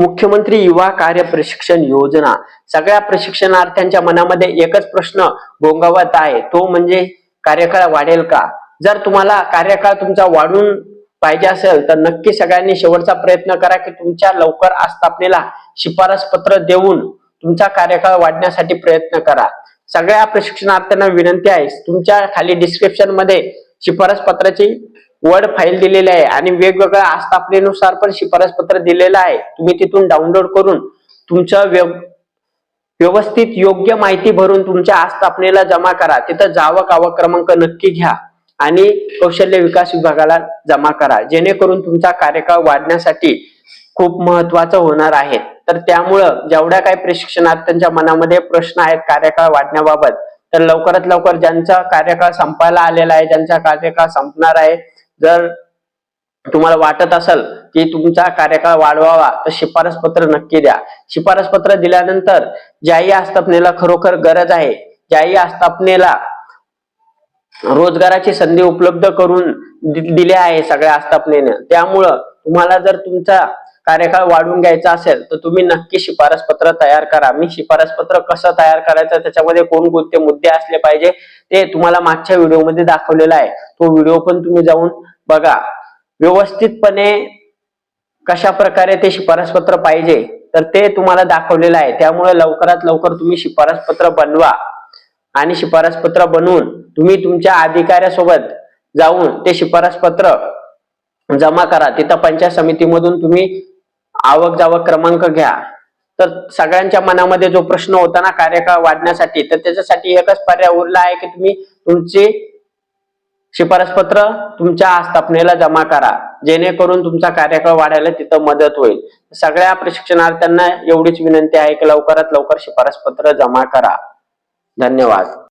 मुख्यमंत्री युवा कार्य प्रशिक्षण योजना. सगळ्या प्रशिक्षणार्थ्यांच्या मनामध्ये एकच प्रश्न गोंगावत आहे. तो म्हणजे कार्यकाळ वाढेल का? जर तुम्हाला कार्यकाळ तुमचा वाढून पाहिजे असेल तर नक्की सगळ्यांनी शेवटचा प्रयत्न करा की तुमच्या लवकर आस्थापनेला शिफारस पत्र देऊन तुमचा कार्यकाळ वाढण्यासाठी प्रयत्न करा. सगळ्या प्रशिक्षणार्थ्यांना विनंती आहे तुमच्या खाली डिस्क्रिप्शनमध्ये शिफारस पत्राची वर्ड फाईल दिलेली आहे आणि वेगवेगळ्या आस्थापनेनुसार पण शिफारस पत्र दिलेलं आहे. तुम्ही तिथून डाउनलोड करून तुमच्या व्यव- व्यवस्थित योग्य माहिती भरून तुमच्या आस्थापनेला जमा करा. तिथं जावं कावं क्रमांक नक्की घ्या आणि कौशल्य विकास विभागाला जमा करा. जेणेकरून तुमचा कार्यकाळ वाढण्यासाठी खूप महत्वाचं होणार आहे. तर त्यामुळं जेवढ्या काही प्रशिक्षणार्थ्यांच्या मनामध्ये प्रश्न आहेत कार्यकाळ वाढण्याबाबत तर लवकरात लवकर ज्यांचा कार्यकाळ संपायला आलेला आहे ज्यांचा कार्यकाळ संपणार आहे जर तुम्हाला वाटत असेल की तुमचा कार्यकाळ वाढवावा तर शिफारस पत्र नक्की द्या. शिफारस पत्र दिल्यानंतर ज्याही आस्थापनेला खरोखर गरज आहे ज्याही आस्थापनेला रोजगाराची संधी उपलब्ध करून दिल्या आहे सगळ्या आस्थापनेनं त्यामुळं तुम्हाला जर तुमचा कार्यकाळ वाढवून घ्यायचा असेल तर तुम्ही नक्की शिफारस पत्र तयार करा. मी शिफारस पत्र कसं तयार करायचं त्याच्यामध्ये कोणकोणते मुद्दे असले पाहिजे ते तुम्हाला मागच्या व्हिडिओमध्ये दाखवलेला आहे. तो व्हिडिओ पण तुम्ही जाऊन बघा. व्यवस्थितपणे कशा प्रकारे ते शिफारस पत्र पाहिजे तर ते तुम्हाला दाखवलेलं आहे. त्यामुळे लवकरात लवकर तुम्ही शिफारस पत्र बनवा. आणि शिफारस पत्र बनवून तुम्ही तुमच्या अधिकाऱ्यासोबत जाऊन ते शिफारस पत्र जमा करा. तिथं पंचायत समितीमधून तुम्ही आवक जावक क्रमांक घ्या. तर सगळ्यांच्या मनामध्ये जो प्रश्न होता ना कार्यकाळ वाढण्यासाठी तर त्याच्यासाठी एकच पर्याय उरला आहे की तुम्ही तुमची शिफारस पत्र तुमच्या आस्थापनेला जमा करा. जेणेकरून तुमचा कार्यकाळ वाढायला तिथं मदत होईल. सगळ्या प्रशिक्षणार्थ्यांना एवढीच विनंती आहे की लवकरात लवकर शिफारस पत्र जमा करा. धन्यवाद.